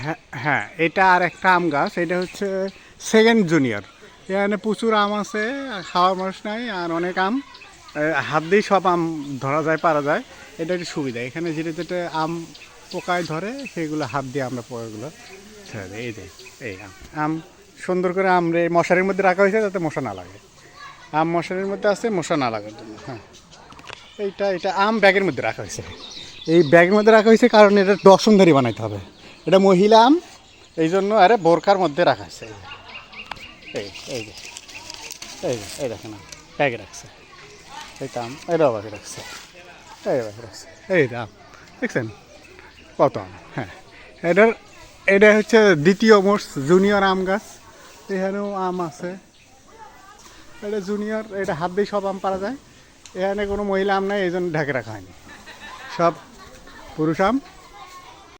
হ্যাঁ হ্যাঁ এটা আর একটা আম গাছ, এটা হচ্ছে সেকেন্ড জুনিয়র। এখানে প্রচুর আম আছে, খাওয়ার মানুষ নাই, আর অনেক আম হাত দিয়ে সব আম ধরা যায়, পারা যায়। এটা একটু সুবিধা, এখানে যেটা যেটা আম পোকায় ধরে, সেগুলো হাত দিয়ে আমরা পোকাগুলো ছেড়ে দিই, এই যে, এই আম। আম সুন্দর করে আম রে মশারির মধ্যে রাখা হয়েছে যাতে মশা না লাগে। আম মশারির মধ্যে আছে, মশা না লাগার জন্য হ্যাঁ। এইটা, এটা আম ব্যাগের মধ্যে রাখা হয়েছে। এই ব্যাগের মধ্যে রাখা হয়েছে কারণ এটা দর্শনধারী বানাইতে হবে। এটা মহিলা আম, এই জন্য আরে বোরকার মধ্যে রাখা হয়েছে এই। এই এই যে এই যে, এই দেখেন ব্যাগে রাখছে। এইটা আম এটাও ব্যাগে রাখছে। এই ব্যাগে রাখছে। এই আম, দেখছেন? কত আম হ্যাঁ। এটার, এটা হচ্ছে দ্বিতীয় মোট জুনিয়র আম গাছ। এখানেও আম আছে। এটা জুনিয়র, এটা হাত দিয়ে সব আম পারা যায়। এখানে কোনো মহিলা আম নাই, এই জন্য ঢাকে রাখা হয়নি। সব পুরুষ আম।